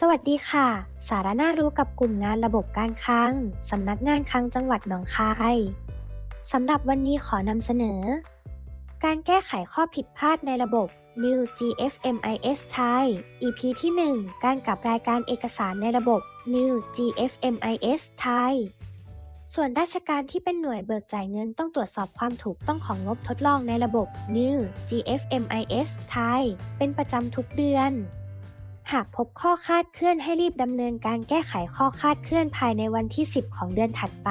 สวัสดีค่ะ สาระน่ารู้กับกลุ่มงานระบบการคลังสำนักงานคลังจังหวัดหนองคายสำหรับวันนี้ขอนำเสนอ การแก้ไขข้อผิดพลาดในระบบ New GFMIS Thai EP ที่ 1 การกลับรายการเอกสารในระบบ New GFMIS Thai ส่วนราชการที่เป็นหน่วยเบิกจ่ายเงินต้องตรวจสอบความถูกต้องของงบทดลองในระบบ New GFMIS Thai เป็นประจำทุกเดือน หากพบข้อคาดเคลื่อนให้รีบดำเนินการแก้ไขข้อคาดเคลื่อนภายในวันที่ 10 ของเดือนถัดไป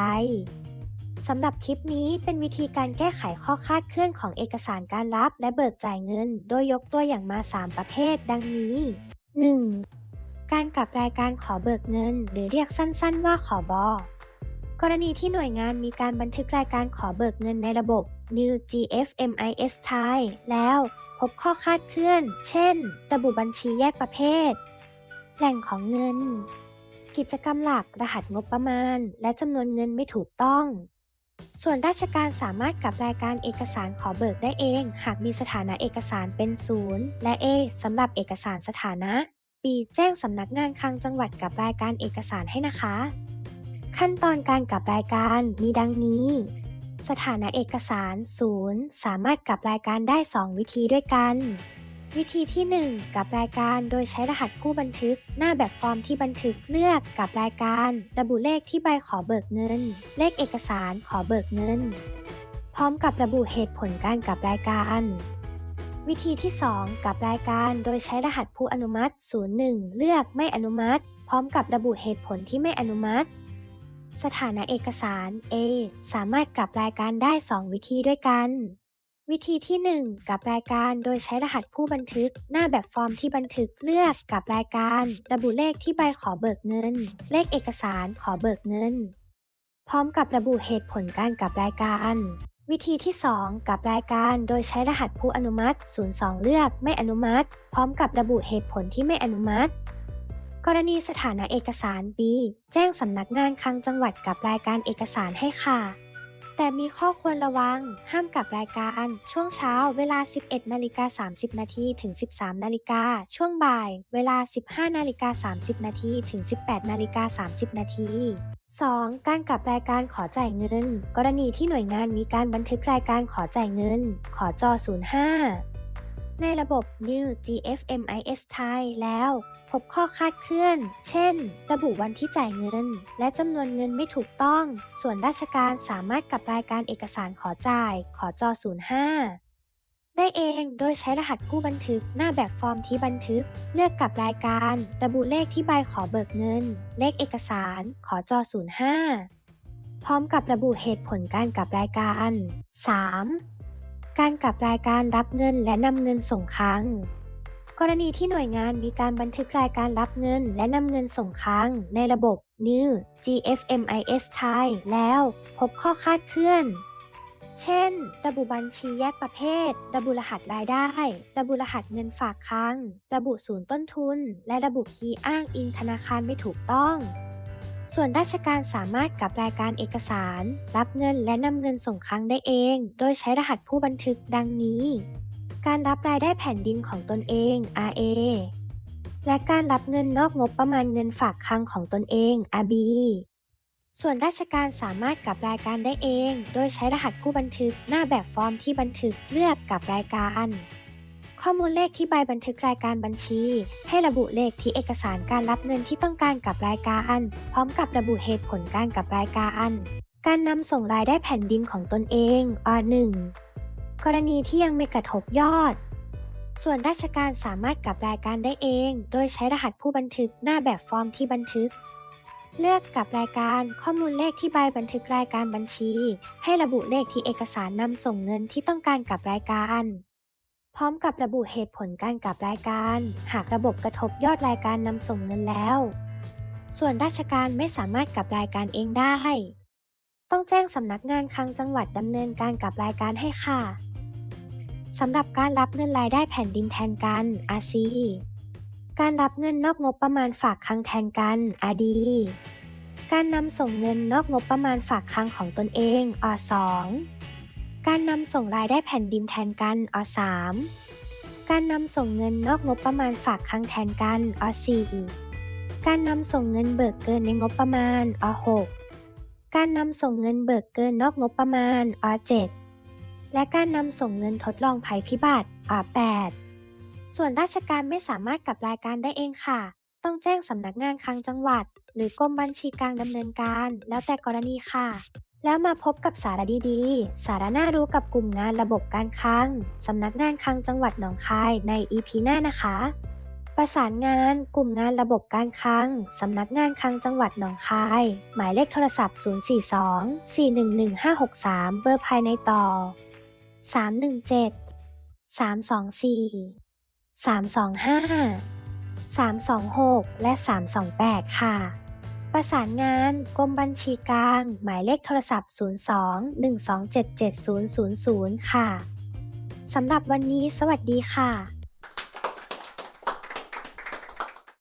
สำหรับคลิปนี้เป็นวิธีการแก้ไขข้อคาดเคลื่อนของเอกสารการรับและเบิกจ่ายเงิน โดยยกตัวอย่างมา 3 ประเภท ดังนี้ 1. การกลับรายการขอเบิกเงิน หรือเรียกสั้นๆว่าขอบอ กรณีที่หน่วยงานมีการบันทึกรายการขอเบิกเงินในระบบ New GFMIS Thai แล้วพบข้อคาดเคลื่อน เช่น ระบุบัญชีแยกประเภท แหล่งของเงิน กิจกรรมหลักรหัสงบประมาณ และจำนวนเงินไม่ถูกต้อง ส่วนราชการสามารถกลับรายการเอกสารขอเบิกได้เอง หากมีสถานะเอกสารเป็นศูนย์และ A สำหรับเอกสารสถานะ B แจ้งสำนักงานคลังจังหวัดกับรายการเอกสารให้นะคะ ขั้นตอนการกลับรายการมีดังนี้ สถานะเอกสารศูนย์สามารถกลับรายการได้ 2 วิธีด้วยกัน วิธีที่ 1 กับรายการโดยใช้รหัสผู้บันทึก หน้าแบบฟอร์มที่บันทึกเลือกกับรายการ ระบุเลขที่ใบขอเบิกเงิน เลขเอกสารขอเบิกเงิน พร้อมกับระบุเหตุผลการกลับรายการวิธีที่ 2 กับรายการโดยใช้รหัสผู้อนุมัติ 01 เลือกไม่อนุมัติ พร้อมกับระบุเหตุผลที่ไม่อนุมัติ สถานะเอกสาร A สามารถกลับรายการได้ 2 วิธีด้วยกัน วิธีที่ 1 กับรายการโดยใช้รหัสผู้บันทึก หน้าแบบฟอร์มที่บันทึกเลือกกับรายการ ระบุเลขที่ใบขอเบิกเงิน เลขเอกสารขอเบิกเงิน พร้อมกับระบุเหตุผลการกลับรายการ วิธีที่ 2 กับรายการโดยใช้รหัสผู้อนุมัติ 02 เลือกไม่อนุมัติ พร้อมกับระบุเหตุผลที่ไม่อนุมัติ กรณีสถานะเอกสาร B แจ้งสำนักงานคลังจังหวัดกับรายการเอกสารให้ค่ะ แต่มีข้อควรระวัง ห้ามกับรายการช่วงเช้าเวลา 11นาฬิกา30นาทีถึง 13นาฬิกาช่วงบ่าย เวลา 15นาฬิกา30นาทีถึง 18นาฬิกา30นาที 2. การกลับรายการขอจ่ายเงิน กรณีที่หน่วยงานมีการบันทึกรายการขอจ่ายเงิน ขอจอ05 ในระบบ New GFMIS Thai แล้ว พบข้อคาดเคลื่อน เช่น ระบุวันที่จ่ายเงิน และจำนวนเงินไม่ถูกต้อง ส่วนราชการสามารถกลับรายการเอกสารขอจ่าย ขอจอ05 ได้เองโดยใช้รหัสผู้บันทึกหน้าแบบฟอร์มที่บันทึก เลือกกลับรายการ ระบุเลขที่ใบขอเบิกเงิน เลขเอกสาร ขอจอ05พร้อมกับระบุเหตุผลการกลับรายการ 3. การกลับรายการรับเงินและนำเงินส่งครั้งกรณีที่หน่วยงานมีการบันทึกรายการรับเงินและนำเงินส่งครั้งในระบบ New GFMIS Thai แล้วพบข้อคาดเคลื่อน เช่น ระบุบัญชีแยกประเภท ระบุรหัสรายได้ ระบุรหัสเงินฝากคลังระบุศูนย์ต้นทุน และระบุคีย์อ้างอิงธนาคารไม่ถูกต้อง ส่วนราชการสามารถกับรายการเอกสาร รับเงินและนำเงินส่งครั้งได้เอง โดยใช้รหัสผู้บันทึกดังนี้ การรับรายได้แผ่นดินของตนเอง RA และการรับเงินนอกงบประมาณเงินฝากคลังของตนเอง RB ส่วนราชการสามารถกับรายการได้เอง โดยใช้รหัสผู้บันทึกหน้าแบบฟอร์มที่บันทึกเลือกกับรายการ ข้อมูลเลขที่ใบบันทึกรายการบัญชี ให้ระบุเลขที่เอกสารการรับเงินที่ต้องการกับรายการพร้อมกับระบุเหตุผลการกับรายการการนำส่งรายได้แผ่นดินของตนเอง R1 กรณีที่ยังไม่กระทบยอด ส่วนราชการสามารถกับรายการได้เอง โดยใช้รหัสผู้บันทึกหน้าแบบฟอร์มที่บันทึก เลือกกับรายการข้อมูลเลขที่ใบบันทึกรายการบัญชี ให้ระบุเลขที่เอกสารนำส่งเงินที่ต้องการกับรายการ พร้อมกับระบุเหตุผลการกับรายการ หากระบบกระทบยอดรายการนำส่งเงินแล้ว ส่วนราชการไม่สามารถกับรายการเองได้ ต้องแจ้งสำนักงานคลังจังหวัดดำเนินการกับรายการให้ค่ะสำหรับการรับเงินรายได้แผ่นดินแทนกัน RC การรับเงินนอกงบประมาณฝากคลังแทนกัน RD การนำส่งเงินนอกงบประมาณฝากคลังของตนเอง O2 การนำส่งรายได้แผ่นดินแทนกัน O3 การนำส่งเงินนอกงบประมาณฝากคลังแทนกัน O4 การนำส่งเงินเบิกเกินในงบประมาณอ6การนำส่งเงินเบิกเกินนอกงบประมาณอ7และการนำส่งเงินทดลองภัยพิบัติอ8ส่วนราชการไม่สามารถกลับรายการได้เองค่ะ ต้องแจ้งสำนักงานคลังจังหวัด หรือกรมบัญชีกลางดำเนินการ แล้วแต่กรณีค่ะ แล้วมาพบกับสาระดีๆ สาระน่ารู้กับกลุ่มงานระบบการคลัง สำนักงานคลังจังหวัดหนองคายใน EP หน้านะคะ ประสานงานกลุ่มงานระบบการคลัง สำนักงานคลังจังหวัดหนองคาย หมายเลขโทรศัพท์ 042 411 563 เบอร์ภายในต่อ 317 324 325 326 และ 328 ค่ะ ประสานงานกรมบัญชีกลาง หมายเลขโทรศัพท์ 02 1277000 ค่ะ สำหรับวันนี้สวัสดีค่ะ